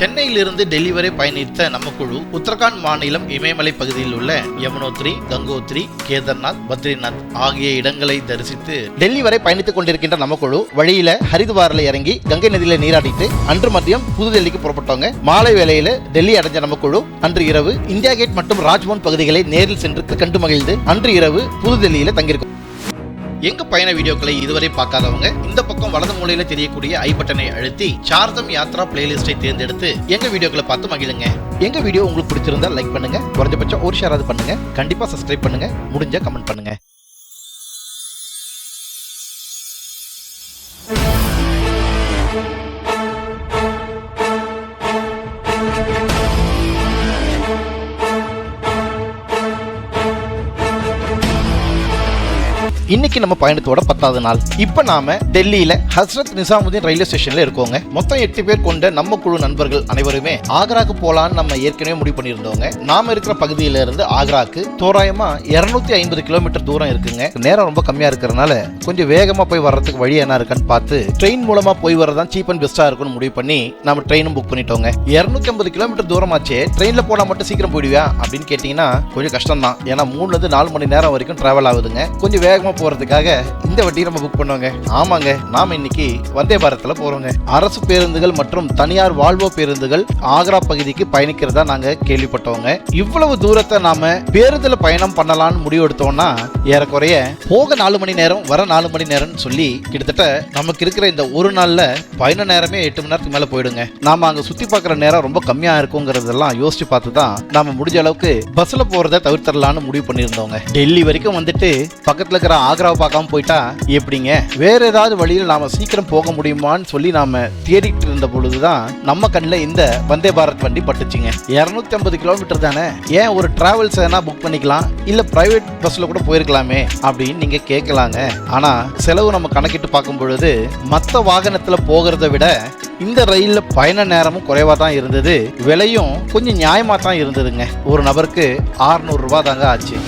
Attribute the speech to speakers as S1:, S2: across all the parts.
S1: சென்னையிலிருந்து டெல்லி வரை பயணித்த நம்ம குழு உத்தரகாண்ட் மாநிலம் இமயமலை பகுதியில் உள்ள யமுனோத்ரி கங்கோத்ரி கேதர்நாத் பத்ரிநாத் ஆகிய இடங்களை தரிசித்து டெல்லி வரை பயணித்துக் கொண்டிருக்கின்ற நம்ம குழு வழியில ஹரிதுவாரில் இறங்கி கங்கை நதியில நீராடிட்டு அன்று மதியம் புதுடெல்லிக்கு புறப்பட்டவங்க. மாலை வேளையில டெல்லி அடைஞ்ச நம்ம குழு அன்று இரவு இந்தியா கேட் மற்றும் ராஜ்பவன் பகுதிகளை நேரில் சென்று கண்டு மகிழ்ந்து அன்று இரவு புதுடெல்லியில தங்கியிருக்கும். எங்க பயண வீடியோக்களை இதுவரை பார்க்காதவங்க இந்த பக்கம் வலது மூலையில தெரியக்கூடிய ஐ பட்டனை அழுத்தி சார்தம் யாத்ரா பிளேலிஸ்டை தேர்ந்தெடுத்து எங்க வீடியோக்களை பார்த்து மகிழுங்க. எங்க வீடியோ உங்களுக்கு பிடிச்சிருந்தா லைக் பண்ணுங்க குறைஞ்சபட்சம் ஒரு ஷேர் அது பண்ணுங்க கண்டிப்பா சப்ஸ்கிரைப் பண்ணுங்க முடிஞ்சா கமெண்ட் பண்ணுங்க. இன்னைக்கு நம்ம பயணத்தோட பத்தாவது நாள். இப்போ நாம டெல்லியில ஹஸ்ரத் நிசாமுதீன் ரயில்வே ஸ்டேஷன்ல இருக்கோங்க. மொத்தம் எட்டு பேர் கொண்ட நம்ம குழு நண்பர்கள் அனைவருமே ஆக்ராக்கு போலான்னு நம்ம ஏற்கனவே முடிவு பண்ணியிருந்தோங்க. நாம இருக்கிற பகுதியில இருந்து ஆக்ராக்கு தோராயமா 250 ஐம்பது கிலோமீட்டர் தூரம் இருக்குங்க. நேரம் ரொம்ப கம்மியா இருக்கிறனால கொஞ்சம் வேகமா போய் வர்றதுக்கு வழி என்ன இருக்குன்னு பார்த்து ட்ரெயின் மூலமா போய் வரதான் சீப் அண்ட் பெஸ்டா இருக்கும்னு முடிவு பண்ணி நம்ம ட்ரெயினும் புக் பண்ணிட்டோங்க. 250 ஐம்பது கிலோமீட்டர் தூரமாச்சே ட்ரெயின்ல போனா மட்டும் சீக்கிரம் போயிடுவியா அப்படின்னு கேட்டீங்கன்னா கொஞ்சம் கஷ்டம் தான் ஏன்னா மூணுல இருந்து நாலு மணி நேரம் வரைக்கும் டிராவல் ஆகுதுங்க. கொஞ்சம் வேகமா போறதுக்காக இந்த வட்டி நம்ம புக் பண்ணுவோங்க ஆமாங்க நாம இன்னைக்கு வந்தே பாரத்ல போறோங்க. அரசு பேருந்துகள் மற்றும் தனியார் வால்வோ பேருந்துகள் ஆக்ரா பகுதிக்கு பயணிக்கிறதா நாங்க கேள்விப்பட்டோங்க. இவ்வளவு தூரத்தை நாம பேருந்துல பயணம் பண்ணலாம்னு முடிவெடுத்தோம்னா ஏறக்குறைய போக நாலு மணி நேரம் வர நாலு மணி நேரம்னு சொல்லி கிட்டத்தட்ட நமக்கு இருக்கிற இந்த ஒரு நாள்ல பயண நேரமே எட்டு மணி நேரத்துக்கு மேல போயிடுங்க. நாம அங்க சுத்தி பார்க்குற நேரம் ரொம்ப கம்மியா இருக்குங்கிறதெல்லாம் யோசிச்சு பார்த்து தான் நாம முடிஞ்ச அளவுக்கு பஸ்ல போறதை தவிர்த்தரலாம்னு முடிவு பண்ணியிருந்தோங்க. டெல்லி வரைக்கும் வந்துட்டு பக்கத்துல இருக்கிற ஆக்ராவை பார்க்காம போயிட்டா எப்படிங்க? வேற ஏதாவது வழியில் நாம சீக்கிரம் போக முடியுமான்னு சொல்லி நாம தேடிட்டு இருந்த பொழுதுதான் நம்ம கண்ணில் இந்த வந்தே பாரத் வண்டி பட்டுச்சுங்க. இரநூத்தி ஐம்பது கிலோமீட்டர் தானே? ஏன் ஒரு டிராவல்ஸ் எதனா புக் பண்ணிக்கலாம்? இல்ல பிரைவேட் பஸ்ல கூட போயிருக்கலாமே? அப்படின்னு நீங்க கேட்கலாங்க. ஆனா செலவு நம்ம கணக்கிட்டு பார்க்கும் பொழுது மற்ற வாகனத்துல போகிறத விட இந்த ரயிலில் பயண நேரமும் குறைவாக தான் இருந்தது. விலையும் கொஞ்சம் நியாயமாக தான் இருந்ததுங்க. ஒரு நபருக்கு ஆறுநூறுரூவா தாங்க ஆச்சு.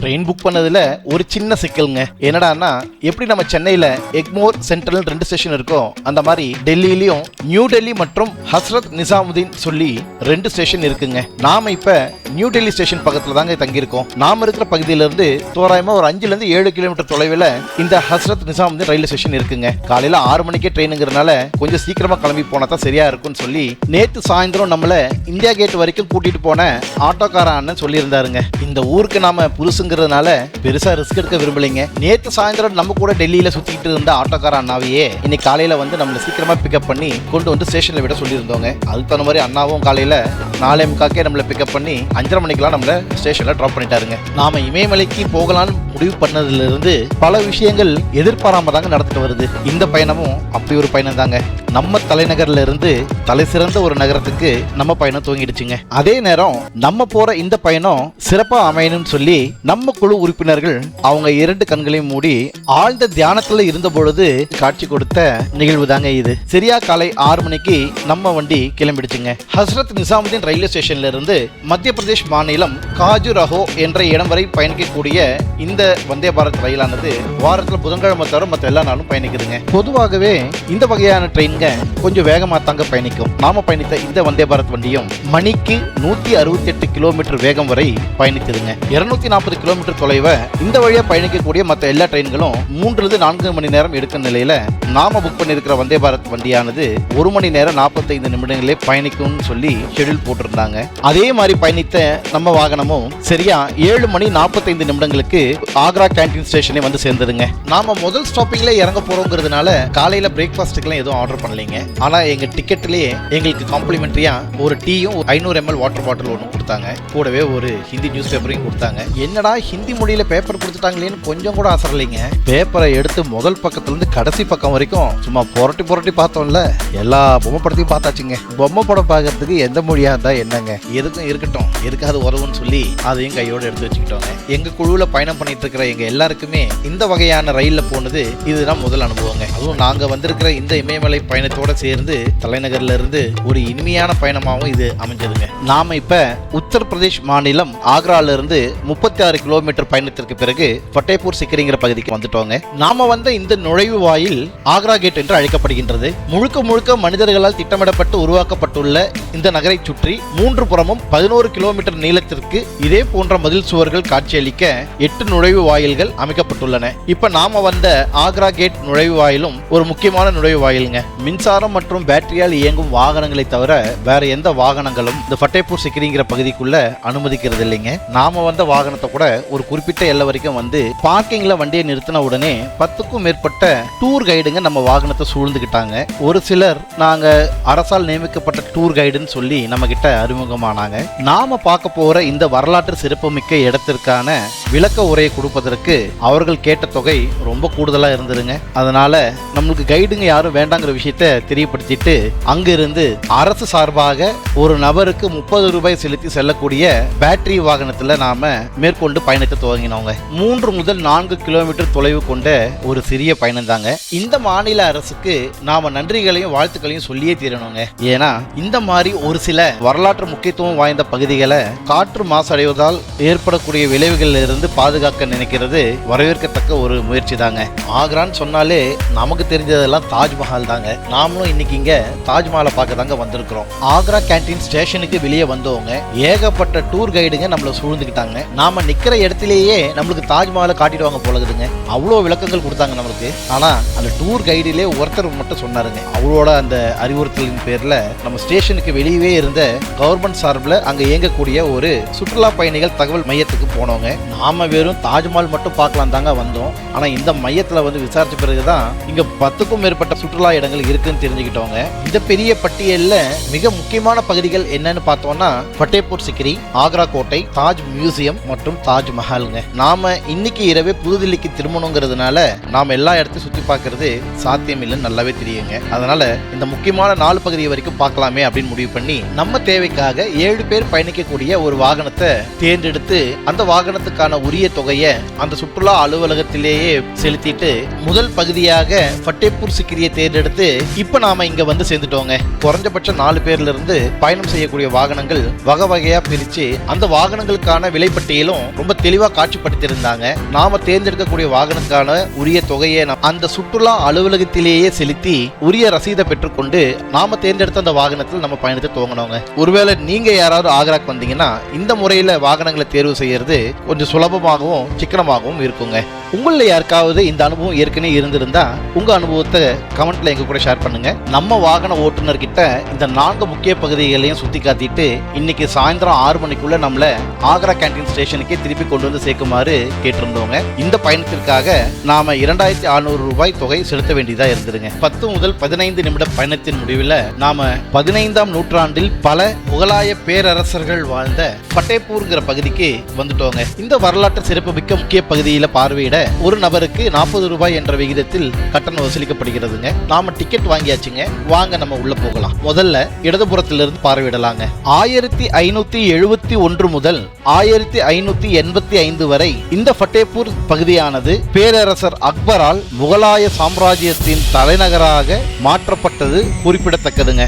S1: ட்ரெயின் புக் பண்ணதில் ஒரு சின்ன சிக்கல்ங்க. என்னடான்னா எப்படி நம்ம சென்னையில் எக்மோர் சென்ட்ரல் ரெண்டு ஸ்டேஷன் இருக்கோ அந்த மாதிரி டெல்லியிலையும் நியூ டெல்லி மற்றும் ஹஸ்ரத் நிசாமுதீன் சொல்லி ரெண்டு ஸ்டேஷன் இருக்குங்க. நாம இப்போ நியூ டெல்லி ஸ்டேஷன் பக்கத்தில் தாங்க தங்கியிருக்கோம். நாம இருக்கிற பகுதியிலிருந்து தோராயமாக ஒரு அஞ்சுலேருந்து ஏழு கிலோமீட்டர் தொலைவில் இந்த ஹஸ்ரத் நிசாமுதீன் ரயில்வே ஸ்டேஷன் இருக்குங்க. காலையில் ஆறு மணிக்கே ட்ரெயினுங்கிறனால கொஞ்சம் சீக்கிரமாக கிளம்பி போனால் தான் சரியாக இருக்கும்னு சொல்லி நேற்று சாயந்தரம் நம்மளை இந்தியா கேட் வரைக்கும் கூட்டிகிட்டு போன ஆட்டோக்கார அண்ணன் சொல்லியிருந்தாருங்க. இந்த ஊருக்கு நாம புதுசுங்கிறதுனால பெருசா ரிஸ்க் எடுக்க விரும்பலைங்க. நேத்து சாயந்தரம் நம்ம கூட டெல்லியில சுத்திட்டு இருந்த ஆட்டோக்கார அண்ணாவையே இன்னைக்கு காலையில வந்து நம்மள சீக்கிரமா பிக்கப் பண்ணி கொண்டு வந்து ஸ்டேஷன்ல விட சொல்லியிருந்தோங்க. அதுக்கு தகுந்த மாதிரி அண்ணாவும் காலையில நாலே முக்காக்கே நம்மள பிக்கப் பண்ணி அஞ்சரை மணிக்கெல்லாம் நம்மள ஸ்டேஷன்ல ட்ராப் பண்ணிட்டாருங்க. நாம இமயமலைக்கு போகலான்னு முடிவு பண்ணதுல இருந்து பல விஷயங்கள் எதிர்பாராம தாங்க நடந்துட்டு வருது. இந்த பயணமும் அப்படி ஒரு பயணம் தாங்க. நம்ம தலைநகர்ல இருந்து தலை சிறந்த ஒரு நகரத்துக்கு நம்ம பயணம் துவங்கிடுச்சுங்க. அதே நேரம் நம்ம போற இந்த பயணம் சிறப்பா அமையணும்னு சொல்லி நம்ம நம்ம குழு உறுப்பினர்கள் அவங்க இரண்டு கண்களையும் மூடி ஆழ்ந்த தியானத்துல இருந்த பொழுது காட்சி கொடுத்த நிகழ்வு தாங்க இது. சரியா காலை ஆறு மணிக்கு நம்ம வண்டி கிளம்பிடுச்சுங்க. ஹஸ்ரத் நிசாமுதீன் ரயில்வே ஸ்டேஷன்ல இருந்து மத்திய பிரதேஷ் மாநிலம் காஜுரஹோ என்ற இடம் வரை பயணிக்கக்கூடிய இந்த வந்தே பாரத் ரயிலானது வாரத்தில் புதன்கிழமை தவிர மற்ற எல்லா நாளும் பயணிக்குதுங்க. பொதுவாகவே இந்த வகையான ட்ரெயின்க கொஞ்சம் வேகமா தாங்க பயணிக்கும். நாம பயணித்த இந்த வந்தே பாரத் வண்டியும் மணிக்கு நூத்தி அறுபத்தி எட்டு கிலோமீட்டர் வேகம் வரை பயணித்ததுங்க இருநூத்தி நாற்பது கிலோமீட்டர் தொலைவை இந்த வழியாக பயணிக்கக்கூடிய மற்ற எல்லா ட்ரெயின்களும் மூன்றுலேருந்து நான்கு மணி நேரம் எடுக்கும் நிலையில் நாம புக் பண்ணியிருக்கிற வந்தே பாரத் வண்டியானது ஒரு மணி நேரம் நாற்பத்தைந்து நிமிடங்களே பயணிக்கும்னு சொல்லி ஷெட்யூல் போட்டிருந்தாங்க. அதே மாதிரி பயணித்த நம்ம வாகனமும் சரியா ஏழு மணி நாற்பத்தைந்து நிமிடங்களுக்கு ஆக்ரா கேண்டீன் ஸ்டேஷனே வந்து சேர்ந்ததுங்க நாம முதல் ஸ்டாப்பிங்ல இறங்க போறோங்கிறதுனால காலையில பிரேக்ஃபாஸ்ட்டுக்கெல்லாம் எதுவும் ஆர்டர் பண்ணலைங்க. ஆனா எங்க டிக்கெட்லயே எங்களுக்கு காம்ப்ளிமெண்ட்ரியா ஒரு டீயும் ஐநூறு எம்எல் வாட்டர் பாட்டில் ஒன்று கொடுத்தாங்க. கூடவே ஒரு ஹிந்தி நியூஸ் பேப்பரையும் கொடுத்தாங்க. என்னடா ஹிந்தி மொழியில பேப்பர் கொடுத்துட்டாங்களேன்னு கொஞ்சம் கூட ஆசைலைங்க பேப்பரை எடுத்து முதல் பக்கத்துல இருந்து கடைசி பக்கம் வரைக்கும் சும்மா புரட்டி புரட்டி பார்த்தோம்ல எல்லா பொம்மை படத்தையும் பார்த்தாச்சுங்க. பொம்மை படம் பார்க்கறதுக்கு எந்த மொழியா இருந்தா என்னங்க? எதுக்கும் இருக்கட்டும் எதுக்காவது உறவுன்னு சொல்லி அதையும் கையோடு எடுத்து வச்சுக்கிட்டோங்க. எங்க குழுவில் பயணம் பண்ணிட்டு இருக்கிற எங்க எல்லாருக்குமே இந்த வகையான ரயில்ல போனது இதுதான் முதல் அனுபவங்க. அதுவும் நாங்க வந்திருக்கிற இந்த இமயமலை பயணத்தோட சேர்ந்து தலைநகர்ல இருந்து ஒரு இனிமையான பயணமாகவும் இது அமைஞ்சதுங்க. நாம இப்ப உத்தரப்பிரதேஷ் மாநிலம் ஆக்ரால இருந்து முப்பத்தி ஆறு கிலோமீட்டர் பயணத்திற்கு பிறகு ஃபட்டேபூர் சிக்கரிங்கிற பகுதிக்கு வந்துட்டோங்க. நாம வந்த இந்த நுழைவு வாயில் ஆக்ரா கேட் என்று அழைக்கப்படுகின்றது. முழுக்க முழுக்க மனிதர்களால் திட்டமிடப்பட்டு உருவாக்கப்பட்டுள்ள இந்த நகரை சுற்றி மூன்று புறமும் பதினோரு கிலோமீட்டர் நீளத்திற்கு இதே போன்ற மதில் சுவர்கள் காட்சியளிக்க எட்டு நுழைவு வாயில்கள் அமைக்கப்பட்டுள்ளன. இப்ப நாம வந்த ஆக்ரா கேட் நுழைவு வாயிலும் ஒரு முக்கியமான நுழைவு வாயிலுங்க. மின்சாரம் மற்றும் பேட்டரியால் இயங்கும் வாகனங்களை தவிர வேற எந்த வாகனங்களும் இந்த ஃபட்டேபூர் சிக்கிரிங்கிற பகுதிக்குள்ள அனுமதிக்கிறது இல்லைங்க நாம வந்த வாகனத்தை கூட ஒரு குறிப்பிட்ட எல்லை வரைக்கும் வந்து பார்க்கிங்ல வண்டியை நிறுத்தின உடனே பத்துக்கும் மேற்பட்ட டூர் கைடுங்க நம்ம வாகனத்தை சூழ்ந்துக்கிட்டாங்க ஒரு சிலர் நாங்க அரசால் நியமிக்கப்பட்ட டூர் கைடுன்னு சொல்லி நம்ம கிட்ட அறிமுகமானாங்க. நாம பார்க்க போற இந்த வரலாற்று சிறப்புமிக்க இடத்திற்கான விளக்க உரையை கொடுப்பதற்கு அவர்கள் கேட்ட தொகை ரொம்ப கூடுதலா இருந்ததுங்க. அதனால நம்மளுக்கு கைடுங்க யாரும் வேண்டாங்கிற விஷயத்த தெரியப்படுத்திட்டு அங்கிருந்து அரசு சார்பாக ஒரு நபருக்கு முப்பது ரூபாய் செலுத்தி செல்லக்கூடிய பேட்டரி வாகனத்துல நாம மேற்கொண்டு பயணத்தை துவங்கினோங்க மூன்று முதல் நான்கு கிலோமீட்டர் தொலைவு கொண்ட ஒரு சிறிய பயணம் தாங்க. இந்த மாநில அரசுக்கு நாம நன்றிகளையும் வாழ்த்துக்களையும் சொல்லியே தீரணுங்க. ஏன்னா இந்த மாதிரி ஒரு சில வரலாற்று முக்கியத்துவம் வாய்ந்த பகுதிகளை காற்று மாசடைவதால் ஏற்படக்கூடிய விளைவுகளில் இருந்து பாதுகாக்க நினைக்கிறது வரவேற்கத்தக்க ஒரு முயற்சி தாங்க. ஆக்ரான்னு சொன்னாலே நமக்கு தெரிஞ்சதெல்லாம் தாஜ்மஹால் தாங்க. நாமளும் இன்னைக்கு இங்க தாஜ்மஹாலை பார்க்க தாங்க வந்திருக்கிறோம். ஆக்ரா கேண்டீன் ஸ்டேஷனுக்கு வெளியே வந்தவங்க ஏகப்பட்ட டூர் கைடுங்க நம்மள சூழ்ந்துக்கிட்டாங்க. நாம இருக்கிற இடத்துலயே நம்மளுக்கு தாஜ்மஹாலை காட்டிடுவாங்க போலகுதுங்க அவ்வளோ விளக்கங்கள் கொடுத்தாங்க நம்மளுக்கு. ஆனால் அந்த டூர் கைடிலே ஒருத்தர் மட்டும் சொன்னாருங்க. அவரோட அந்த அறிவுறுத்தலின் பேரில் நம்ம ஸ்டேஷனுக்கு வெளியவே இருந்த கவர்மெண்ட் சார்பில் அங்கே இயங்கக்கூடிய ஒரு சுற்றுலா பயணிகள் தகவல் மையத்துக்கு போனோங்க. நாம வெறும் தாஜ்மஹால் மட்டும் பார்க்கலாம் தாங்க வந்தோம். ஆனால் இந்த மையத்தில் வந்து விசாரிச்ச பிறகுதான் இங்கே பத்துக்கும் மேற்பட்ட சுற்றுலா இடங்கள் இருக்குன்னு தெரிஞ்சுக்கிட்டோங்க. இந்த பெரிய பட்டியலில் மிக முக்கியமான பகுதிகள் என்னன்னு பார்த்தோம்னா ஃபட்டேபூர் சிக்ரி ஆக்ரா கோட்டை தாஜ் மியூசியம் மற்றும் தாஜ் தாஜ்மஹாலுங்க. நாம இன்னைக்கு இரவே புதுதில்லிக்கு திரும்பணுங்கிறதுனால நாம் எல்லா இடத்தையும் சுத்தி பார்க்கறது சாத்தியம் இல்லைன்னு நல்லாவே தெரியுங்க. அதனால இந்த முக்கியமான நாலு பகுதி வரைக்கும் பார்க்கலாமே அப்படின்னு முடிவு பண்ணி நம்ம தேவைக்காக ஏழு பேர் பயணிக்கக்கூடிய ஒரு வாகனத்தை தேர்ந்தெடுத்து அந்த வாகனத்துக்கான உரிய தொகையை அந்த சுற்றுலா அலுவலகத்திலேயே செலுத்திட்டு முதல் பகுதியாக பட்டேப்பூர் சிக்கிரியை தேர்ந்தெடுத்து இப்போ நாம இங்க வந்து சேர்ந்துட்டோங்க. குறைஞ்சபட்சம் நாலு பேர்ல இருந்து பயணம் செய்யக்கூடிய வாகனங்கள் வகை வகையா பிரிச்சு அந்த வாகனங்களுக்கான விலைப்பட்டியலும் ரொம்ப தெளிவாக காட்சிப்படுத்தியிருந்தாங்க. நாம தேர்ந்தெடுக்கக்கூடிய வாகனத்துக்கான உரிய தொகையை அந்த சுற்றுலா அலுவலகத்திலேயே செலுத்தி உரிய ரசீதை பெற்றுக்கொண்டு நாம தேர்ந்தெடுத்த அந்த வாகனத்தில் நம்ம பயணத்தை துவங்கினோங்க. ஒருவேளை நீங்க யாராவது ஆக்ராக்கு வந்தீங்கன்னா இந்த முறையில வாகனங்களை தேர்வு செய்யறது கொஞ்சம் சுலபமாகவும் சிக்கனமாகவும் இருக்குங்க. உங்களில் யாருக்காவது இந்த அனுபவம் ஏற்கனவே இருந்திருந்தா உங்க அனுபவத்தை கமெண்ட்ல எங்க கூட ஷேர் பண்ணுங்க. நம்ம வாகன ஓட்டுநர் கிட்ட இந்த நான்கு முக்கிய பகுதிகளையும் சுத்தி காட்டிட்டு இன்னைக்கு சாயந்தரம் ஆறு மணிக்குள்ள நம்மள ஆக்ரா கேன்டீன் ஸ்டேஷனுக்கே திருப்பி கொண்டு வந்து சேர்க்குமாறு கேட்டிருந்தவங்க. இந்த பயணத்திற்காக நாம இரண்டாயிரத்தி அறுநூறு ரூபாய் தொகை செலுத்த வேண்டியதா இருந்ததுங்க பத்து முதல் பதினைந்து நிமிட பயணத்தின் முடிவில் நாம பதினைந்தாம் நூற்றாண்டில் பல முகலாய பேரரசர்கள் வாழ்ந்த பட்டேப்பூர்ங்கிற பகுதிக்கு வந்துட்டோங்க. இந்த வரலாற்று சிறப்புமிக்க முக்கிய பகுதியில பார்வையிட ஒரு நபருக்கு நாற்பது ரூபாய் என்ற விகிதத்தில் கட்டணம் வசூலிக்கப்படுகிறதுங்க. நாம டிக்கெட் வாங்கியாச்சுங்க. வாங்க நம்ம உள்ள போகலாம். முதல்ல இடதுபுறத்திலிருந்து பார்வையிடலாங்க. ஆயிரத்தி ஐநூத்தி எழுபத்தி ஒன்று முதல் ஆயிரத்தி ஐநூத்தி எண்பத்தி ஐந்து வரை இந்த ஃபட்டேபூர் பகுதியானது பேரரசர் அக்பரால் முகலாய சாம்ராஜ்யத்தின் தலைநகராக மாற்றப்பட்டது குறிப்பிடத்தக்கதுங்க.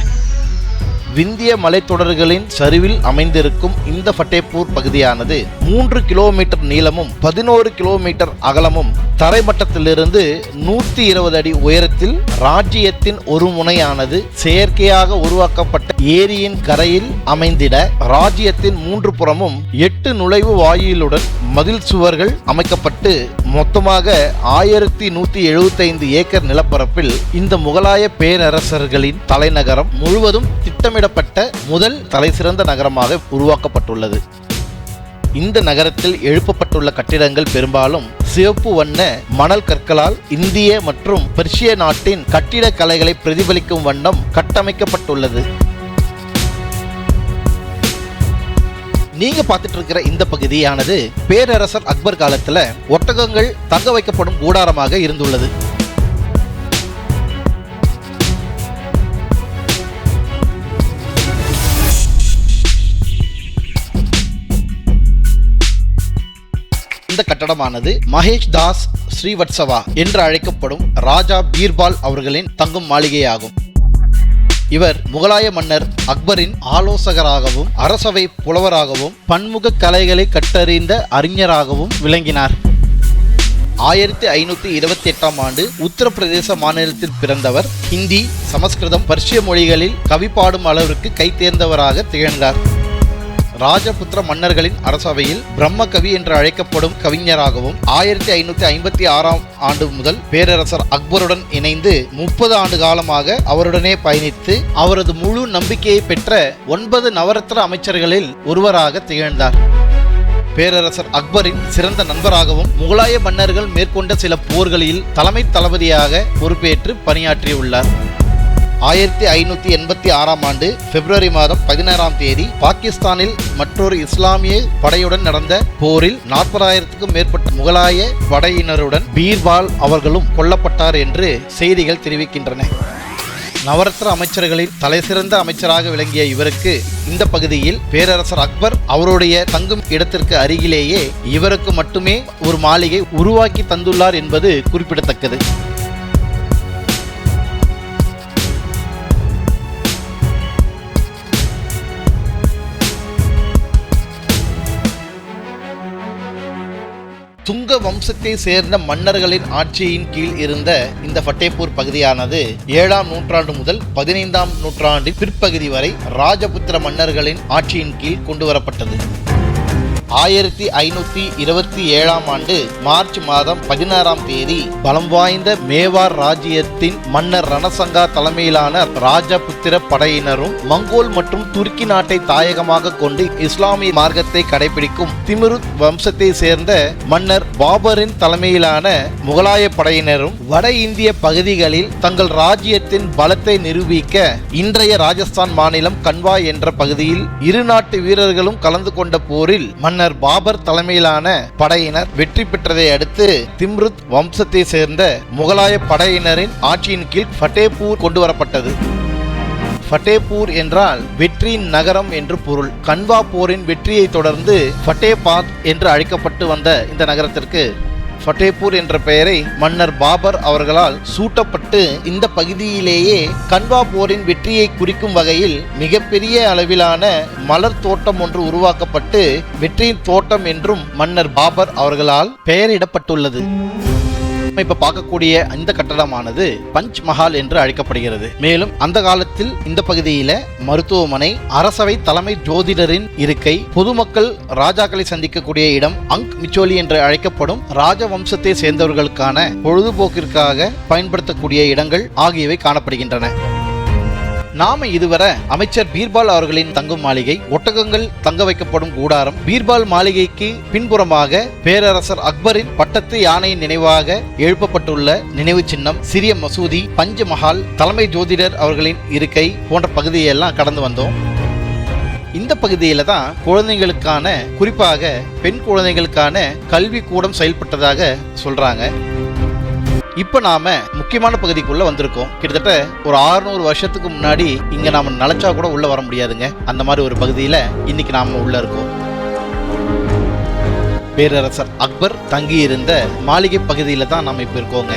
S1: விந்திய மலைத்தொடர்களின் சரிவில் அமைந்திருக்கும் இந்த ஃபட்டேப்பூர் பகுதியானது மூன்று கிலோமீட்டர் நீளமும் பதினோரு கிலோமீட்டர் அகலமும் தரைமட்டத்திலிருந்து நூத்தி இருபது அடி உயரத்தில் ராஜ்யத்தின் ஒரு முனையானது செயற்கையாக உருவாக்கப்பட்ட ஏரியின் கரையில் அமைந்திட ராஜ்யத்தின் மூன்று புறமும் எட்டு நுழைவு வாயிலுடன் மதில் சுவர்கள் அமைக்கப்பட்டு மொத்தமாக ஆயிரத்தி நூத்தி எழுபத்தைந்து ஏக்கர் நிலப்பரப்பில் இந்த முகலாய பேரரசர்களின் தலைநகரம் முழுவதும் திட்டமிடப்பட்ட முதல் தலைசிறந்த நகரமாக உருவாக்கப்பட்டுள்ளது. இந்த நகரத்தில் எழுப்பப்பட்டுள்ள கட்டிடங்கள் பெரும்பாலும் சிவப்பு வண்ண மணல் கற்களால் இந்திய மற்றும் பெர்ஷிய நாட்டின் கட்டிடக்கலைகளை பிரதிபலிக்கும் வண்ணம் கட்டமைக்கப்பட்டுள்ளது. நீங்க பார்த்துட்டு இருக்கிற இந்த பகுதியானது பேரரசர் அக்பர் காலத்துல ஒட்டகங்கள் தங்க வைக்கப்படும் கூடாரமாக இருந்துள்ளது. இந்த கட்டடமானது மகேஷ் தாஸ் ஸ்ரீவத்சவா என்று அழைக்கப்படும் ராஜா பீர்பால் அவர்களின் தங்கும் மாளிகையாகும். இவர் முகலாய மன்னர் அக்பரின் ஆலோசகராகவும் அரசவை புலவராகவும் பன்முக கலைகளை கற்றறிந்த அறிஞராகவும் விளங்கினார். ஆயிரத்தி ஐநூற்றி இருபத்தி எட்டாம் ஆண்டு உத்தரப்பிரதேச மாநிலத்தில் பிறந்தவர் ஹிந்தி சமஸ்கிருதம் பர்ஷிய மொழிகளில் கவி பாடும் அளவிற்கு கைதேர்ந்தவராக திகழ்ந்தார். ராஜபுத்திர மன்னர்களின் அரசவையில் பிரம்ம கவி என்று அழைக்கப்படும் கவிஞராகவும் ஆயிரத்தி ஐநூத்தி ஐம்பத்தி ஆறாம் ஆண்டு முதல் பேரரசர் அக்பருடன் இணைந்து முப்பது ஆண்டு காலமாக அவருடனே பயணித்து அவரது முழு நம்பிக்கையை பெற்ற ஒன்பது நவரத்ன அமைச்சர்களில் ஒருவராக திகழ்ந்தார். பேரரசர் அக்பரின் சிறந்த நண்பராகவும் முகலாய மன்னர்கள் மேற்கொண்ட சில போர்களில் தலைமை தளபதியாக பொறுப்பேற்று பணியாற்றியுள்ளார். ஆயிரத்தி ஐநூற்றி எண்பத்தி ஆறாம் ஆண்டு பிப்ரவரி மாதம் பதினாறாம் தேதி பாகிஸ்தானில் மற்றொரு இஸ்லாமிய படையுடன் நடந்த போரில் நாற்பதாயிரத்துக்கும் மேற்பட்ட முகலாய படையினருடன் பீர்பால் அவர்களும் கொல்லப்பட்டார் என்று செய்திகள் தெரிவிக்கின்றன. நவரத்ன அமைச்சர்களின் தலைசிறந்த அமைச்சராக விளங்கிய இவருக்கு இந்த பகுதியில் பேரரசர் அக்பர் அவருடைய தங்கும் இடத்திற்கு அருகிலேயே இவருக்கு மட்டுமே ஒரு மாளிகை உருவாக்கி தந்துள்ளார் என்பது குறிப்பிடத்தக்கது. துங்க வம்சத்தை சேர்ந்த மன்னர்களின் ஆட்சியின் கீழ் இருந்த இந்த ஃபட்டேபூர் பகுதியானது ஏழாம் நூற்றாண்டு முதல் பதினைந்தாம் நூற்றாண்டின் பிற்பகுதி வரை ராஜபுத்திர மன்னர்களின் ஆட்சியின் கீழ் கொண்டு வரப்பட்டது. ஆயிரத்தி ஐநூத்தி இருபத்தி ஏழாம் ஆண்டு மார்ச் மாதம் பதினாறாம் தேதி பலம் வாய்ந்த மேவார் ராஜ்யத்தின் மன்னர் ரணசங்கா தலைமையிலான ராஜபுத்திர படையினரும் மங்கோல் மற்றும் துருக்கி நாட்டை தாயகமாக கொண்டு இஸ்லாமிய மார்க்கத்தை கடைபிடிக்கும் திமிருத் வம்சத்தை சேர்ந்த மன்னர் பாபரின் தலைமையிலான முகலாய படையினரும் வட இந்திய பகுதிகளில் தங்கள் ராஜ்யத்தின் பலத்தை நிரூபிக்க இன்றைய ராஜஸ்தான் மாநிலம் கன்வா என்ற பகுதியில் இரு நாட்டு வீரர்களும் கலந்து கொண்ட போரில் மன்னர் பாபர் தலைமையிலான படையினர் வெற்றி பெற்றதை அடுத்து திம்ருத் வம்சத்தை சேர்ந்த முகலாய படையினரின் ஆட்சியின் கீழ் ஃபட்டேபூர் கொண்டு வரப்பட்டது ஃபட்டேபூர் என்றால் வெற்றியின் நகரம் என்று பொருள். கன்வா போரின் வெற்றியை தொடர்ந்து ஃபட்டேபாத் என்று அழைக்கப்பட்டு வந்த இந்த நகரத்திற்கு ஃபட்டேபூர் என்ற பெயரை மன்னர் பாபர் அவர்களால் சூட்டப்பட்டு இந்த பகுதியிலேயே கன்வா போரின் வெற்றியை குறிக்கும் வகையில் மிகப்பெரிய அளவிலான மலர் தோட்டம் ஒன்று உருவாக்கப்பட்டு வெற்றியின் தோட்டம் என்றும் மன்னர் பாபர் அவர்களால் பெயரிடப்பட்டுள்ளது. நம்ம இப்ப பார்க்கக்கூடிய இந்த கட்டடமானது பஞ்ச் மஹால் என்று அழைக்கப்படுகிறது. மேலும் அந்த காலத்தில் இந்த பகுதியில மருத்துவமனை அரசவை தலைமை ஜோதிடரின் இருக்கை பொதுமக்கள் ராஜாக்களை சந்திக்கக்கூடிய இடம் அங்க் மிச்சோலி என்று அழைக்கப்படும் ராஜவம்சத்தை சேர்ந்தவர்களுக்கான பொழுதுபோக்கிற்காக பயன்படுத்தக்கூடிய இடங்கள் ஆகியவை காணப்படுகின்றன. நாம இதுவரை அமைச்சர் பீர்பால் அவர்களின் தங்கும் மாளிகை ஒட்டகங்கள் தங்க வைக்கப்படும் கூடாரம் பீர்பால் மாளிகைக்கு பின்புறமாக பேரரசர் அக்பரின் பட்டத்து யானையின் நினைவாக எழுப்பப்பட்டுள்ள நினைவு சின்னம் சிறிய மசூதி பஞ்ச மஹால் தலைமை ஜோதிடர் அவர்களின் இருக்கை போன்ற பகுதியெல்லாம் கடந்து வந்தோம். இந்த பகுதியில தான் குழந்தைகளுக்கான குறிப்பாக பெண் குழந்தைகளுக்கான கல்வி கூடம் செயல்பட்டதாக சொல்றாங்க. இப்போ நாம முக்கியமான பகுதிக்குள்ள வந்திருக்கோம். கிட்டத்தட்ட ஒரு 600 வருஷத்துக்கு முன்னாடி இங்க நாம நினைச்சா கூட உள்ள வர முடியாதுங்க. அந்த மாதிரி ஒரு பகுதியில இன்னைக்கு நாம உள்ள இருக்கோம். பேரரசர் அக்பர் தங்கியிருந்த மாளிகை பகுதியில தான் நாம இப்ப இருக்கோங்க.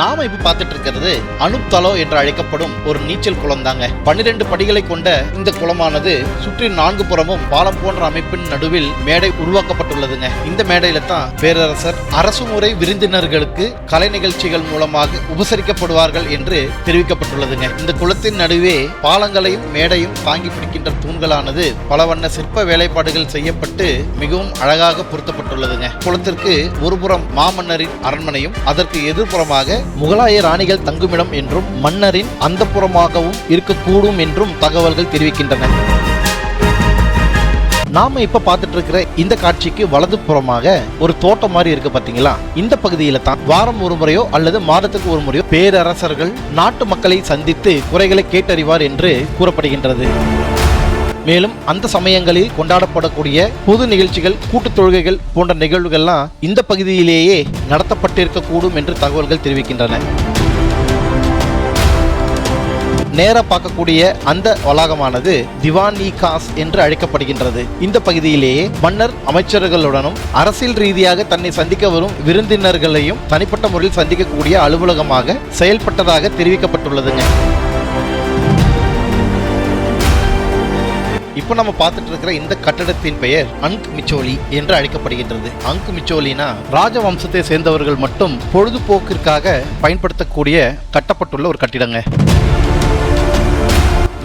S1: நாம இப்ப பார்த்துட்டு இருக்கிறது அனுப்தலோ என்று அழைக்கப்படும் ஒரு நீச்சல் குளம் தாங்க பன்னிரண்டு படிகளை கொண்ட இந்த குளமானது சுற்றி நான்கு புறமும் பாலம் போன்ற அமைப்பின் நடுவில் மேடை உருவாக்கப்பட்டுள்ளதுங்க. இந்த மேடையில தான் பேரரசர் அரசு முறை விருந்தினர்களுக்கு கலை நிகழ்ச்சிகள் மூலமாக உபசரிக்கப்படுவார்கள் என்று தெரிவிக்கப்பட்டுள்ளதுங்க. இந்த குளத்தின் நடுவே பாலங்களையும் மேடையும் தாங்கி பிடிக்கின்ற தூண்களானது பல வண்ண சிற்ப வேலைப்பாடுகள் செய்யப்பட்டு மிகவும் அழகாக பொருத்தப்பட்டுள்ளதுங்க. குளத்திற்கு ஒருபுறம் மாமன்னரின் அரண்மனையும் அதற்கு எதிர்ப்புறமாக முகலாய ராணிகள் தங்குமிடம் என்றும் மன்னரின் அந்த புறமாகவும் இருக்கக்கூடும் என்றும் தகவல்கள் தெரிவிக்கின்றன. நாம இப்ப பார்த்துட்டு இருக்கிற இந்த காட்சிக்கு வலது புறமாக ஒரு தோட்டம் மாதிரி இருக்கு பாத்தீங்களா? இந்த பகுதியில தான் வாரம் ஒரு முறையோ அல்லது மாதத்துக்கு ஒரு முறையோ பேரரசர்கள் நாட்டு மக்களை சந்தித்து குறைகளை கேட்டறிவார் என்று கூறப்படுகின்றது. மேலும் அந்த சமயங்களில் கொண்டாடப்படக்கூடிய பொது நிகழ்ச்சிகள் கூட்டுத் தொழுகைகள் போன்ற நிகழ்வுகள்லாம் இந்த பகுதியிலேயே நடத்தப்பட்டிருக்கக்கூடும் என்று தகவல்கள் தெரிவிக்கின்றன. நேரா பார்க்கக்கூடிய அந்த வளாகமானது திவான் இ காஸ் என்று அழைக்கப்படுகின்றது. இந்த பகுதியிலேயே மன்னர் அமைச்சர்களுடனும் அரசியல் ரீதியாக தன்னை சந்திக்க வரும் விருந்தினர்களையும் தனிப்பட்ட முறையில் சந்திக்கக்கூடிய அலுவலகமாக செயல்பட்டதாக தெரிவிக்கப்பட்டுள்ளதுங்க. இப்போ நம்ம பார்த்துட்டு இருக்கிற இந்த கட்டடத்தின் பெயர் அங்க் மிச்சோலி என்று அழைக்கப்படுகின்றது. அங்க் மிச்சோலினா ராஜவம்சத்தை சேர்ந்தவர்கள் மட்டும் பொழுதுபோக்கிற்காக பயன்படுத்தக்கூடிய கட்டப்பட்டுள்ள ஒரு கட்டிடங்க.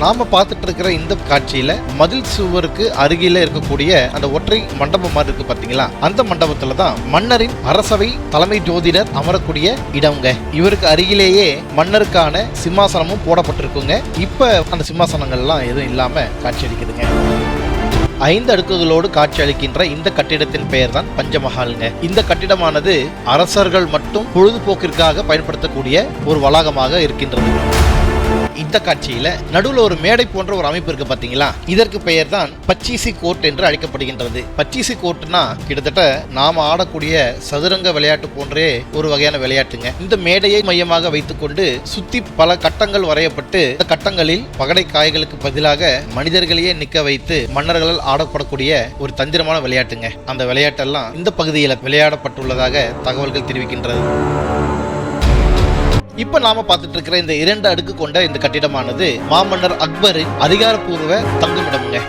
S1: நாம பார்த்துட்டு இருக்கிற இந்த காட்சியில மதில் சுவருக்கு அருகில இருக்கக்கூடிய அந்த ஒற்றை மண்டபம் மாதிரி இருக்கு பாத்தீங்களா அந்த மண்டபத்துல தான் மன்னரின் அரசவை தலைமை ஜோதிடர் அமரக்கூடிய இடம்ங்க. இவருக்கு அருகிலேயே மன்னருக்கான சிம்மாசனமும் போடப்பட்டிருக்குங்க. இப்ப அந்த சிம்மாசனங்கள்லாம் எதுவும் இல்லாம காட்சியளிக்குதுங்க ஐந்து அடுக்குகளோடு காட்சி அளிக்கின்ற இந்த கட்டிடத்தின் பெயர் தான் பஞ்சமஹால்ங்க. இந்த கட்டிடமானது அரசர்கள் மட்டும் பொழுதுபோக்கிற்காக பயன்படுத்தக்கூடிய ஒரு வளாகமாக இருக்கின்றது. இந்த காட்சியில நடுவில் ஒரு மேடை போன்ற ஒரு அமைப்பு இருக்கு பாத்தீங்களா? இதற்கு பெயர் தான் பச்சீசி கோர்ட் என்று அழைக்கப்படுகின்றது. பச்சீசி கோர்ட்னா கிட்டத்தட்ட நாம ஆடக்கூடிய சதுரங்க விளையாட்டு போன்றே ஒரு வகையான விளையாட்டுங்க. இந்த மேடையை மையமாக வைத்துக்கொண்டு சுத்தி பல கட்டங்கள் வரையப்பட்டு இந்த கட்டங்களில் பகடை காய்களுக்கு பதிலாக மனிதர்களையே நிக்க வைத்து மன்னர்களால் ஆடப்படக்கூடிய ஒரு தந்திரமான விளையாட்டுங்க. அந்த விளையாட்டெல்லாம் இந்த பகுதியில் விளையாடப்பட்டுள்ளதாக தகவல்கள் தெரிவிக்கின்றது. இப்ப நாம பார்த்துட்டு இருக்கிற இந்த இரண்டு அடுக்கு கொண்ட இந்த கட்டிடமானது மாமன்னர் அக்பரின் அதிகாரப்பூர்வ தங்குமிடம்ங்க.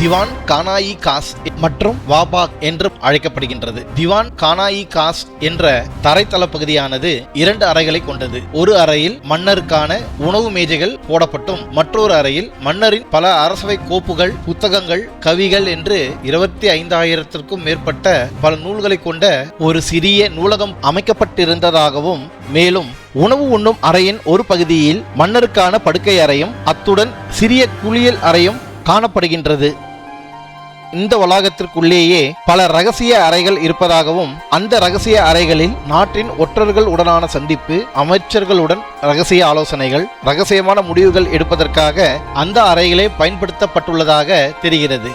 S1: திவான் கானாயி காஸ் மற்றும் வாபாக் என்று அழைக்கப்படுகின்றது. திவான் கானாயி காஸ் என்ற தரைத்தள பகுதியானது இரண்டு அறைகளை கொண்டது. ஒரு அறையில் மன்னருக்கான உணவு மேஜைகள் போடப்பட்டும் மற்றொரு அறையில் மன்னரின் பல அரசவை கோப்புகள் புத்தகங்கள் கவிகள் என்று இருபத்தி ஐந்தாயிரத்திற்கும் மேற்பட்ட பல நூல்களை கொண்ட ஒரு சிறிய நூலகம் அமைக்கப்பட்டிருந்ததாகவும் மேலும் உணவு உண்ணும் அறையின் ஒரு பகுதியில் மன்னருக்கான படுக்கை அறையும் அத்துடன் சிறிய குளியல் அறையும் காணப்படுகின்றது. இந்த வளாகத்திற்குள்ளேயே பல ரகசிய அறைகள் இருப்பதாகவும் அந்த ரகசிய அறைகளில் நாட்டின் ஒற்றர்கள் உடனான சந்திப்பு அமைச்சர்களுடன் ரகசிய ஆலோசனைகள் ரகசியமான முடிவுகள் எடுப்பதற்காக அந்த அறைகளே பயன்படுத்தப்பட்டுள்ளதாக தெரிகிறது.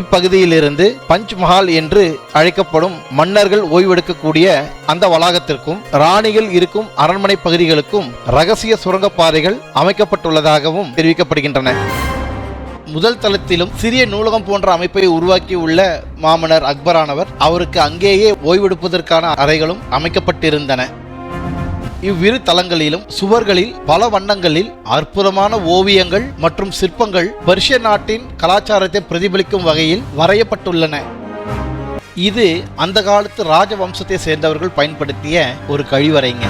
S1: இப்பகுதியிலிருந்து பஞ்ச் மஹால் என்று அழைக்கப்படும் மன்னர்கள் ஓய்வெடுக்கக்கூடிய அந்த வளாகத்திற்கும் ராணிகள் இருக்கும் அரண்மனை பகுதிகளுக்கும் ரகசிய சுரங்கப்பாதைகள் அமைக்கப்பட்டுள்ளதாகவும் தெரிவிக்கப்படுகின்றன. முதல் தளத்திலும் சிறிய நூலகம் போன்ற அமைப்பை உருவாக்கியுள்ள மாமன்னர் அக்பரானவர் அவருக்கு அங்கேயே ஓய்வெடுப்பதற்கான அறைகளும் அமைக்கப்பட்டிருந்தன. இவ்விரு தளங்களிலும் சுவர்களில் பல வண்ணங்களில் அற்புதமான ஓவியங்கள் மற்றும் சிற்பங்கள் பர்ஷிய நாட்டின் கலாச்சாரத்தை பிரதிபலிக்கும் வகையில் வரையப்பட்டுள்ளன. இது அந்த காலத்து ராஜவம்சத்தை சேர்ந்தவர்கள் பயன்படுத்திய ஒரு கழிவறைங்க.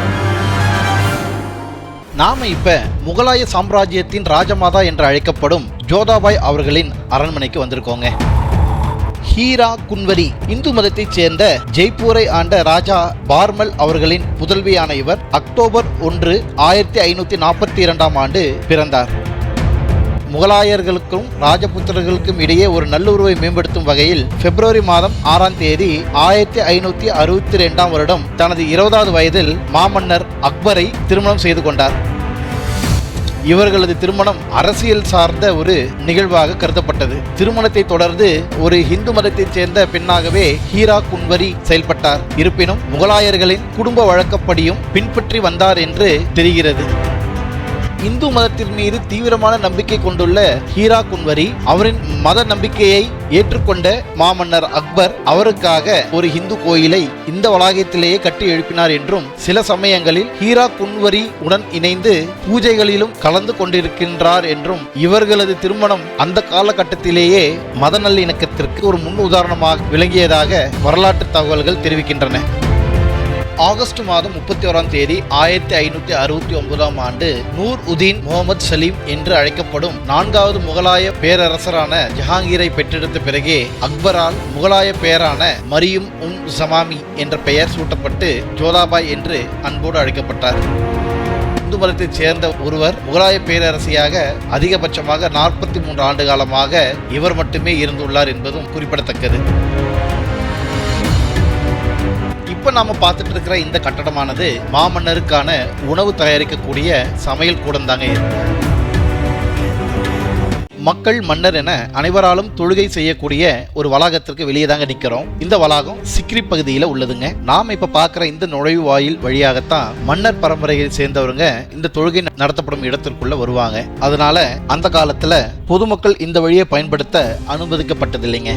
S1: நாம இப்ப முகலாய சாம்ராஜ்யத்தின் ராஜமாதா என்று அழைக்கப்படும் ஜோதாபாய் அவர்களின் அரண்மனைக்கு வந்திருக்கோங்க. ஹீரா குன்வரி இந்து மதத்தைச் சேர்ந்த ஜெய்ப்பூரை ஆண்ட ராஜா பார்மல் அவர்களின் புதல்வியான இவர் அக்டோபர் ஒன்று ஆயிரத்தி ஐநூத்தி நாற்பத்தி இரண்டாம் ஆண்டு பிறந்தார். முகலாயர்களுக்கும் ராஜபுத்திரர்களுக்கும் இடையே ஒரு நல்லுறவை மேம்படுத்தும் வகையில் பிப்ரவரி மாதம் ஆறாம் தேதி ஆயிரத்தி ஐநூத்தி அறுபத்தி ரெண்டாம் வருடம் தனது இருபதாவது வயதில் மாமன்னர் அக்பரை திருமணம் செய்து கொண்டார். இவர்களது திருமணம் அரசியல் சார்ந்த ஒரு நிகழ்வாக கருதப்பட்டது. திருமணத்தை தொடர்ந்து ஒரு இந்து மதத்தைச் சேர்ந்த பெண்ணாகவே ஹீரா குன்வரி செயல்பட்டார். இருப்பினும் முகலாயர்களின் குடும்ப வழக்கப்படியும் பின்பற்றி வந்தார் என்று தெரிகிறது. இந்து மதத்தின் மீது தீவிரமான நம்பிக்கை கொண்டுள்ள ஹீரா குன்வரி அவரின் மத நம்பிக்கையை ஏற்றுக்கொண்ட மாமன்னர் அக்பர் அவருக்காக ஒரு இந்து கோயிலை இந்த வளாகத்திலேயே கட்டி எழுப்பினார் என்றும் சில சமயங்களில் ஹீரா குன்வரி உடன் இணைந்து பூஜைகளிலும் கலந்து கொண்டிருக்கின்றார் என்றும் இவர்களது திருமணம் அந்த காலகட்டத்திலேயே மத நல்லிணக்கத்திற்கு ஒரு முன் உதாரணமாக விளங்கியதாக வரலாற்று தகவல்கள் தெரிவிக்கின்றன. ஆகஸ்ட் மாதம் முப்பத்தி ஓராம் தேதி ஆயிரத்தி ஐநூத்தி அறுபத்தி ஒன்பதாம் ஆண்டு நூர் உதீன் முகமது சலீம் என்று அழைக்கப்படும் நான்காவது முகலாய பேரரசரான ஜஹாங்கீரை பெற்றெடுத்த பிறகே அக்பரால் முகலாய பெயரான மரியும் உம் ஜமாமி என்ற பெயர் சூட்டப்பட்டு ஜோதாபாய் என்று அன்போடு அழைக்கப்பட்டார். இந்து மதத்தைச் சேர்ந்த ஒருவர் முகலாய பேரரசியாக அதிகபட்சமாக நாற்பத்தி மூன்று ஆண்டு காலமாக இவர் மட்டுமே இருந்துள்ளார் என்பதும் குறிப்பிடத்தக்கது. இப்போ நாம பார்த்துட்டு இருக்கிற இந்த கட்டடமானது மாமன்னருக்கான உணவு தயாரிக்கக்கூடிய சமையல் கூடம் தாங்க மக்கள் மன்னர் என அனைவராலும் தொழுகை செய்யக்கூடிய ஒரு வளாகத்திற்கு வெளியே தாங்க நிற்கிறோம் இந்த வளாகம் சிக்ரி பகுதியில் உள்ளதுங்க. நாம் இப்போ பார்க்குற இந்த நுழைவு வாயில் வழியாகத்தான் மன்னர் பரம்பரையை சேர்ந்தவருங்க இந்த தொழுகை நடத்தப்படும் இடத்திற்குள்ள வருவாங்க. அதனால அந்த காலத்தில் பொதுமக்கள் இந்த வழியை பயன்படுத்த அனுமதிக்கப்பட்டதில்லைங்க.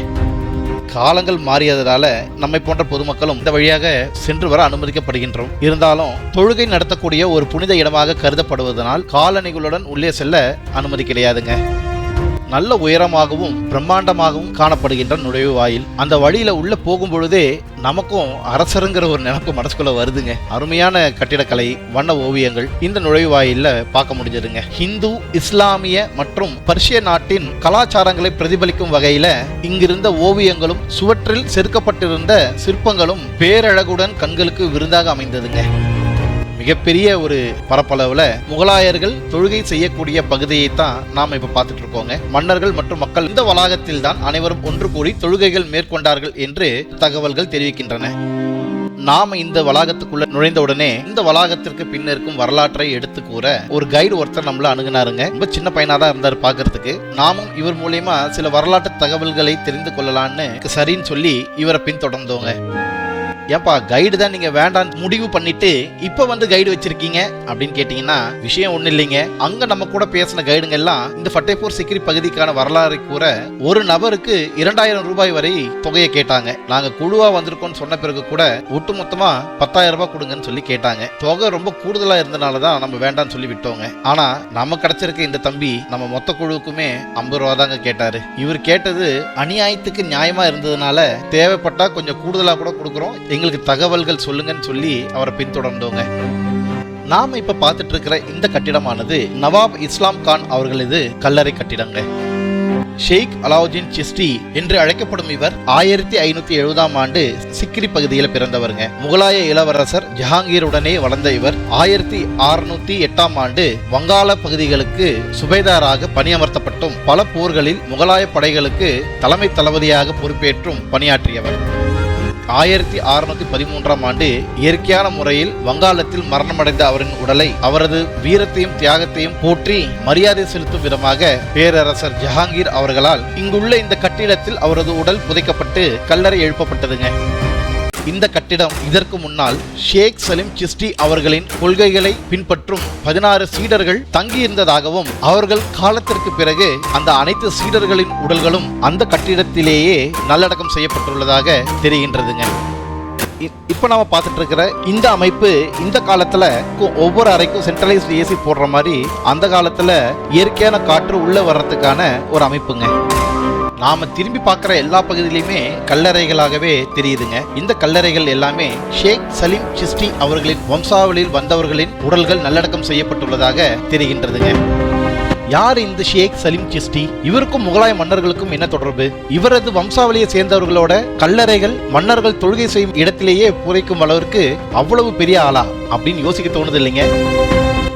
S1: காலங்கள் மாறியதனால நம்மை போன்ற பொதுமக்களும் இந்த வழியாக சென்று வர அனுமதிக்கப்படுகின்றோம். இருந்தாலும் தொழுகை நடத்தக்கூடிய ஒரு புனித இடமாக கருதப்படுவதனால் காலணிகளுடன் உள்ளே செல்ல அனுமதி கிடையாதுங்க நல்ல உயரமாகவும் பிரம்மாண்டமாகவும் காணப்படுகின்ற நுழைவு வாயில். அந்த வழியில உள்ள போகும் பொழுதே நமக்கும் அரசருங்கிற ஒரு நினைப்பு மனசுக்குள்ள வருதுங்க. அருமையான கட்டிடக்கலை வண்ண ஓவியங்கள் இந்த நுழைவு பார்க்க முடிஞ்சதுங்க. ஹிந்து இஸ்லாமிய மற்றும் பர்ஷிய நாட்டின் கலாச்சாரங்களை பிரதிபலிக்கும் வகையில இங்கிருந்த ஓவியங்களும் சுவற்றில் செதுக்கப்பட்டிருந்த சிற்பங்களும் பேரழகுடன் கண்களுக்கு விருந்தாக அமைந்ததுங்க. மிகப்பெரிய ஒரு பரப்பளவில் முகலாயர்கள் தொழுகை செய்யக்கூடிய பகுதியை தான் நாம் இப்போ பார்த்துட்டு இருக்கோங்க. மன்னர்கள் மற்றும் மக்கள் இந்த வளாகத்தில் தான் அனைவரும் ஒன்று கூடி தொழுகைகள் மேற்கொண்டார்கள் என்று தகவல்கள் தெரிவிக்கின்றன. நாம இந்த வளாகத்துக்குள்ள நுழைந்த உடனே இந்த வளாகத்திற்கு பின்ன இருக்கும் வரலாற்றை எடுத்து கூற ஒரு கைடு ஒருத்தர் நம்மள அணுகுனாருங்க. ரொம்ப சின்ன பையனா தான் இருந்தார் பாக்குறதுக்கு நாமும் இவர் மூலியமா சில வரலாற்று தகவல்களை தெரிந்து கொள்ளலான்னு சரின்னு சொல்லி இவரை பின்தொடர்ந்தோங்க. ஏப்பா கைடு தான் நீங்க வேண்டாம் முடிவு பண்ணிட்டு இப்ப வந்து கைடு வச்சிருக்கீங்க? அப்படின்னு கேட்டீங்கன்னா விஷயம் ஒண்ணு இல்லைங்க. அங்க நம்ம கூட பேசின கைடுங்க எல்லாம் இந்த ஃபட்டேபூர் சிக்கிரி பகுதிக்கான வரலாறு கூற ஒரு நபருக்கு இரண்டாயிரம் ரூபாய் வரை தொகையை கேட்டாங்க. நாங்க குழுவா வந்திருக்கோம்னு சொன்ன பிறகு கூட ஒட்டு மொத்தமா பத்தாயிரம் ரூபாய் கொடுங்கன்னு சொல்லி கேட்டாங்க. தொகை ரொம்ப கூடுதலா இருந்தனால தான் நம்ம வேண்டாம்னு சொல்லி விட்டோங்க. ஆனா நம்ம கிடைச்சிருக்க இந்த தம்பி நம்ம மொத்த குழுவுக்குமே ஐம்பது ரூபா தாங்க கேட்டாரு. இவர் கேட்டது அநியாயத்துக்கு நியாயமா இருந்ததுனால தேவைப்பட்டா கொஞ்சம் கூடுதலா கூட கொடுக்குறோம். எங்களுக்கு தகவல்கள் சொல்லுங்கன்னு சொல்லி அவரை பின்தொடர்ந்தோங்க. நாம இப்ப பார்த்துட்டு இருக்கிற இந்த கட்டிடமானது நவாப் இஸ்லாம் கான் அவர்களது கல்லறை கட்டிடங்க. ஷேக் அலாவுதீன் சிஸ்டி என்று அழைக்கப்படும் இவர் ஆயிரத்தி ஐநூத்தி எழுபதாம் ஆண்டு சிக்ரி பகுதியில் பிறந்தவருங்க. முகலாய இளவரசர் ஜஹாங்கீருடனே வளர்ந்த இவர் ஆயிரத்தி அறுநூத்தி எட்டாம் ஆண்டு வங்காள பகுதிகளுக்கு சுபேதாராக பணியமர்த்தப்பட்டும் பல போர்களில் முகலாய படைகளுக்கு தலைமை தளபதியாக பொறுப்பேற்றும் பணியாற்றியவர். ஆயிரத்தி அறுநூத்தி பதிமூன்றாம் ஆண்டு இயற்கையான முறையில் வங்காளத்தில் மரணமடைந்த அவரின் உடலை அவரது வீரத்தையும் தியாகத்தையும் போற்றி மரியாதை செலுத்தும் விதமாக பேரரசர் ஜஹாங்கீர் அவர்களால் இங்குள்ள இந்த கட்டிடத்தில் அவரது உடல் புதைக்கப்பட்டு கல்லறை எழுப்பப்பட்டதுங்க. இந்த கட்டிடம் இதற்கு முன்னால் ஷேக் சலீம் சிஸ்டி அவர்களின் கொள்கைகளை பின்பற்றும் பதினாறு சீடர்கள் தங்கியிருந்ததாகவும் அவர்கள் காலத்திற்கு பிறகு அந்த அனைத்து சீடர்களின் உடல்களும் அந்த கட்டிடத்திலேயே நல்லடக்கம் செய்யப்பட்டுள்ளதாக தெரிகின்றதுங்க. இ- இப்ப நம்ம பார்த்துட்டு இருக்கிற இந்த அமைப்பு இந்த காலத்துல ஒவ்வொரு அறைக்கும் சென்ட்ரலைஸ்டு ஏசி போடுற மாதிரி அந்த காலத்துல இயற்கையான காற்று உள்ள வர்றதுக்கான ஒரு அமைப்புங்க. நாம திரும்பி பார்க்குற எல்லா பகுதியிலுமே கல்லறைகளாகவே தெரியுதுங்க. இந்த கல்லறைகள் எல்லாமே ஷேக் சலீம் சிஸ்டி அவர்களின் வம்சாவளியில் வந்தவர்களின் உடல்கள் நல்லடக்கம் செய்யப்பட்டுள்ளதாக தெரிகின்றதுங்க. யார் இந்த ஷேக் சலீம் சிஸ்டி? இவருக்கும் முகலாய மன்னர்களுக்கும் என்ன தொடர்பு? இவரது வம்சாவளியை சேர்ந்தவர்களோட கல்லறைகள் மன்னர்கள் தொழுகை செய்யும் இடத்திலேயே புரைக்கும் அளவிற்கு அவ்வளவு பெரிய ஆளா? அப்படின்னு யோசிக்க தோணுது இல்லைங்க.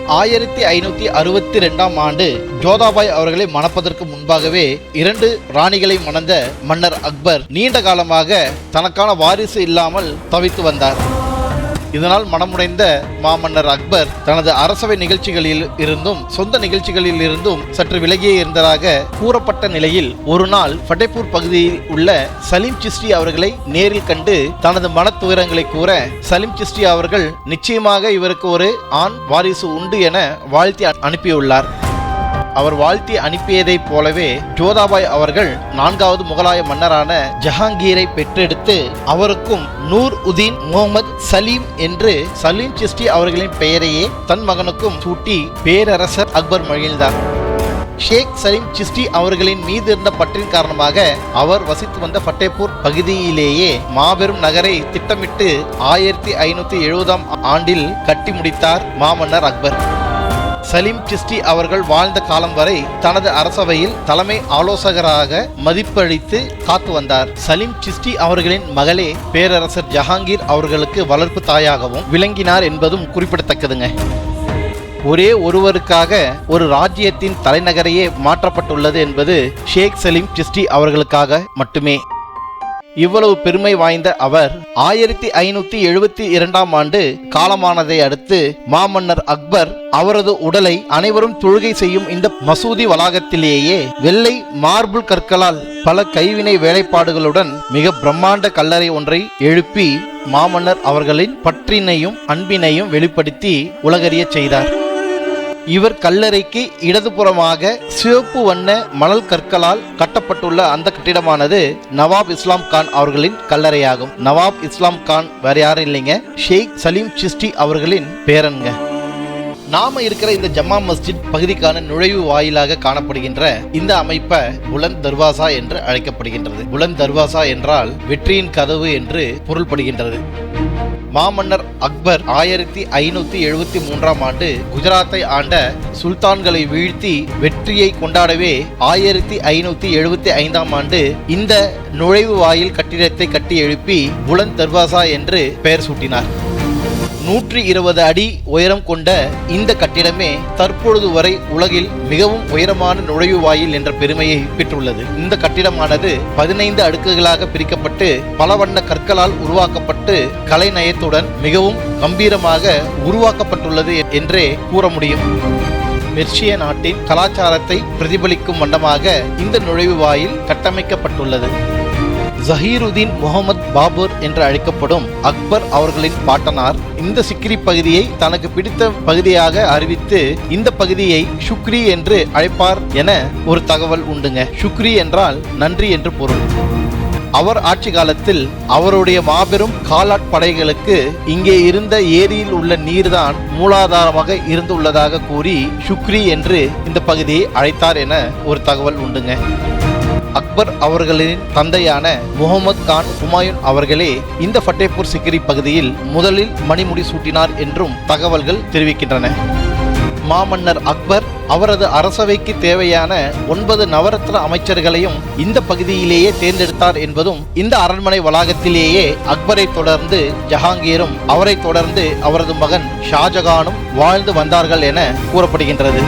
S1: ஆயிரத்தி ஐநூத்தி அறுபத்தி ரெண்டாம் ஆண்டு ஜோதாபாய் அவர்களை மணப்பதற்கு முன்பாகவே இரண்டு ராணிகளை மணந்த மன்னர் அக்பர் நீண்ட காலமாக தனக்கான வாரிசு இல்லாமல் தவித்து வந்தார். இதனால் மனமுடைந்த மாமன்னர் அக்பர் தனது அரசவை நிகழ்ச்சிகளில் இருந்தும் சொந்த நிகழ்ச்சிகளில் இருந்தும் சற்று விலகியே இருந்ததாக கூறப்பட்ட நிலையில் ஒரு நாள் ஃபட்டேபூர் பகுதியில் உள்ள சலீம் சிஸ்டி அவர்களை நேரில் கண்டு தனது மன துயரங்களை கூற சலீம் சிஸ்டி அவர்கள் நிச்சயமாக இவருக்கு ஒரு ஆண் வாரிசு உண்டு என வாழ்த்தி அனுப்பியுள்ளார். அவர் வாழ்த்தி அனுப்பியதைப் போலவே ஜோதாபாய் அவர்கள் நான்காவது முகலாய மன்னரான ஜஹாங்கீரை பெற்றெடுத்து அவருக்கும் நூர் உதீன் முகமது சலீம் என்று சலீம் சிஸ்டி அவர்களின் பெயரையே தன் மகனுக்கும் சூட்டி பேரரசர் அக்பர் மகிழ்ந்தார் ஷேக் சலீம் சிஸ்டி அவர்களின் மீது இருந்த பற்றின் காரணமாக அவர் வசித்து வந்த ஃபட்டேபூர் பகுதியிலேயே மாபெரும் நகரை திட்டமிட்டு ஆயிரத்தி ஐநூத்தி எழுபதாம் ஆண்டில் கட்டி முடித்தார் மாமன்னர் அக்பர். சலீம் சிஸ்டி அவர்கள் வாழ்ந்த காலம் வரை தனது அரசவையில் தலைமை ஆலோசகராக மதிப்பளித்து காத்து வந்தார். சலீம் சிஸ்டி அவர்களின் மகளே பேரரசர் ஜஹாங்கீர் அவர்களுக்கு வளர்ப்பு தாயாகவும் விளங்கினார் என்பதும் குறிப்பிடத்தக்கதுங்க. ஒரே ஒருவருக்காக ஒரு ராஜ்யத்தின் தலைநகரையே மாற்றப்பட்டுள்ளது என்பது ஷேக் சலீம் சிஸ்டி அவர்களுக்காக மட்டுமே. இவ்வளவு பெருமை வாய்ந்த அவர் ஆயிரத்தி ஐநூத்தி எழுபத்தி இரண்டாம் ஆண்டு காலமானதை அடுத்து மாமன்னர் அக்பர் அவரது உடலை அனைவரும் தொழுகை செய்யும் இந்த மசூதி வளாகத்திலேயே வெள்ளை மார்பிள் கற்களால் பல கைவினை வேலைப்பாடுகளுடன் மிக பிரம்மாண்ட கல்லறை ஒன்றை எழுப்பி மாமன்னர் அவர்களின் பற்றினையும் அன்பினையும் வெளிப்படுத்தி உலகறியச் செய்தார். இவர் கல்லறைக்கு இடதுபுறமாக சிவப்பு வண்ண மணல் கற்களால் கட்டப்பட்டுள்ள அந்த கட்டிடமானது நவாப் இஸ்லாம் கான் அவர்களின் கல்லறையாகும். நவாப் இஸ்லாம் கான் வேற யாரும் இல்லைங்க. ஷேக் சலீம் சிஸ்டி அவர்களின் பேரன்ங்க. நாம இருக்கிற இந்த ஜம்மா மஸ்ஜித் பகுதிக்கான நுழைவு வாயிலாக காணப்படுகின்ற இந்த அமைப்பை புலந்த் தர்வாசா என்று அழைக்கப்படுகின்றது. புலந்த் தர்வாசா என்றால் வெற்றியின் கதவு என்று பொருள்படுகின்றது. மாமன்னர் அக்பர் ஆயிரத்தி ஐநூத்தி எழுபத்தி மூன்றாம் ஆண்டு குஜராத்தை ஆண்ட சுல்தான்களை வீழ்த்தி வெற்றியை கொண்டாடவே ஆயிரத்தி ஐநூத்தி எழுபத்தி ஐந்தாம் ஆண்டு இந்த நுழைவு வாயில் கட்டிடத்தை கட்டி எழுப்பி புலன் தர்வாசா என்று பெயர் சூட்டினார். நூற்றி இருபது அடி உயரம் கொண்ட இந்த கட்டிடமே தற்பொழுது வரை உலகில் மிகவும் உயரமான நுழைவு வாயில் என்ற பெருமையை பெற்றுள்ளது. இந்த கட்டிடமானது பதினைந்து அடுக்குகளாக பிரிக்கப்பட்டு பல வண்ண கற்களால் உருவாக்கப்பட்டு கலைநயத்துடன் மிகவும் கம்பீரமாக உருவாக்கப்பட்டுள்ளது என்றே கூற முடியும். மெர்ஷிய நாட்டின் கலாச்சாரத்தை பிரதிபலிக்கும் வண்ணமாக இந்த நுழைவு வாயில் கட்டமைக்கப்பட்டுள்ளது. ஜஹீருதீன் முகமது பாபர் என்று அழைக்கப்படும் அக்பர் அவர்களின் பாட்டனார் இந்த சிக்ரி பகுதியை தனக்கு பிடித்த பகுதியாக அறிவித்து இந்த பகுதியை ஷுக்ரி என்று அழைப்பார் என ஒரு தகவல் உண்டுங்க. ஷுக்ரி என்றால் நன்றி என்று பொருள். அவர் ஆட்சி காலத்தில் அவருடைய மாபெரும் காலாட் படைகளுக்கு இங்கே இருந்த ஏரியில் உள்ள நீர்தான் மூலாதாரமாக இருந்துள்ளதாக கூறி ஷுக்ரி என்று இந்த பகுதியை அழைத்தார் என ஒரு தகவல் உண்டுங்க. அக்பர் அவர்களின் தந்தையான முகமது கான் ஹுமாயூன் அவர்களே இந்த ஃபட்டேபூர் சிக்கிரி பகுதியில் முதலில் மணிமுடி சூட்டினார் என்றும் தகவல்கள் தெரிவிக்கின்றன. மாமன்னர் அக்பர் அவரது அரசவைக்கு தேவையான ஒன்பது நவரத்ன அமைச்சர்களையும் இந்த பகுதியிலேயே தேர்ந்தெடுத்தார் என்பதும் இந்த அரண்மனை வளாகத்திலேயே அக்பரை தொடர்ந்து ஜஹாங்கீரும் அவரை தொடர்ந்து அவரது மகன் ஷாஜகானும் வாழ்ந்து வந்தார்கள் என கூறப்படுகின்றது.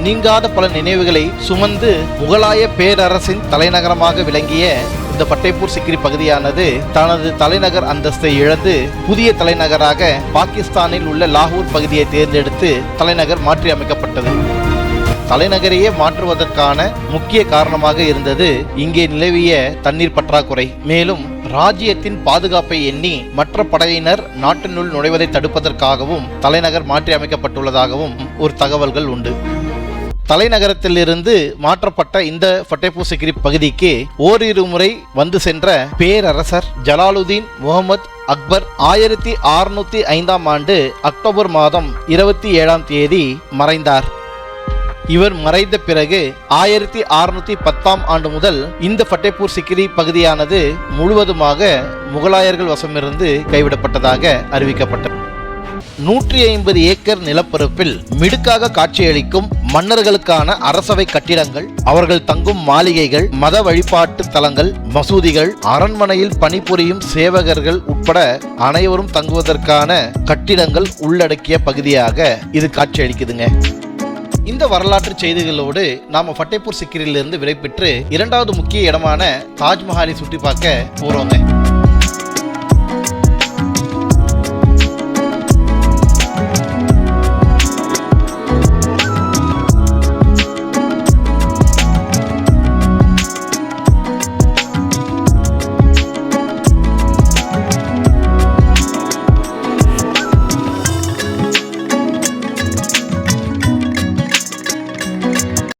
S1: நீங்காத பல நினைவுகளை சுமந்து முகலாய பேரரசின் தலைநகரமாக விளங்கிய இந்த பட்டைப்பூர் சிக்ரி பகுதியானது தனது தலைநகர் அந்தஸ்தை இழந்து புதிய தலைநகராக பாகிஸ்தானில் உள்ள லாகூர் பகுதியை தேர்ந்தெடுத்து தலைநகர் மாற்றி அமைக்கப்பட்டது தலைநகரையே மாற்றுவதற்கான முக்கிய காரணமாக இருந்தது இங்கே நிலவிய தண்ணீர் பற்றாக்குறை. மேலும் ராஜ்யத்தின் பாதுகாப்பை எண்ணி மற்ற படையினர் நாட்டினுள் நுழைவதை தடுப்பதற்காகவும் தலைநகர் மாற்றி அமைக்கப்பட்டுள்ளதாகவும் ஒரு தகவல்கள் உண்டு. தலைநகரத்திலிருந்து மாற்றப்பட்ட இந்த ஃபட்டேபூர் சிக்ரி பகுதிக்கு ஓரிரு முறை வந்து சென்ற பேரரசர் ஜலாலுதீன் முகமது அக்பர் ஆயிரத்தி அறுநூத்தி ஐந்தாம் ஆண்டு அக்டோபர் மாதம் இருபத்தி ஏழாம் தேதி மறைந்தார். இவர் மறைந்த பிறகு ஆயிரத்தி அறுநூத்தி பத்தாம் ஆண்டு முதல் இந்த ஃபட்டேபூர் சிக்ரி பகுதியானது முழுவதுமாக முகலாயர்கள் வசமிருந்து கைவிடப்பட்டதாக அறிவிக்கப்பட்டது. நூற்றி ஐம்பது ஏக்கர் நிலப்பரப்பில் மிடுக்காக காட்சியளிக்கும் மன்னர்களுக்கான அரசவை கட்டிடங்கள் அவர்கள் தங்கும் மாளிகைகள் மத வழிபாட்டு தலங்கள் மசூதிகள் அரண்மனையில் பணிபுரியும் சேவகர்கள் உட்பட அனைவரும் தங்குவதற்கான கட்டிடங்கள் உள்ளடக்கிய பகுதியாக இது காட்சியளிக்குதுங்க. இந்த வரலாற்று செய்திகளோடு நாம ஃபட்டேப்பூர் சிக்கிரிலிருந்து விடைபெற்று இரண்டாவது முக்கிய இடமான தாஜ்மஹாலை சுற்றி பார்க்க போறோங்க.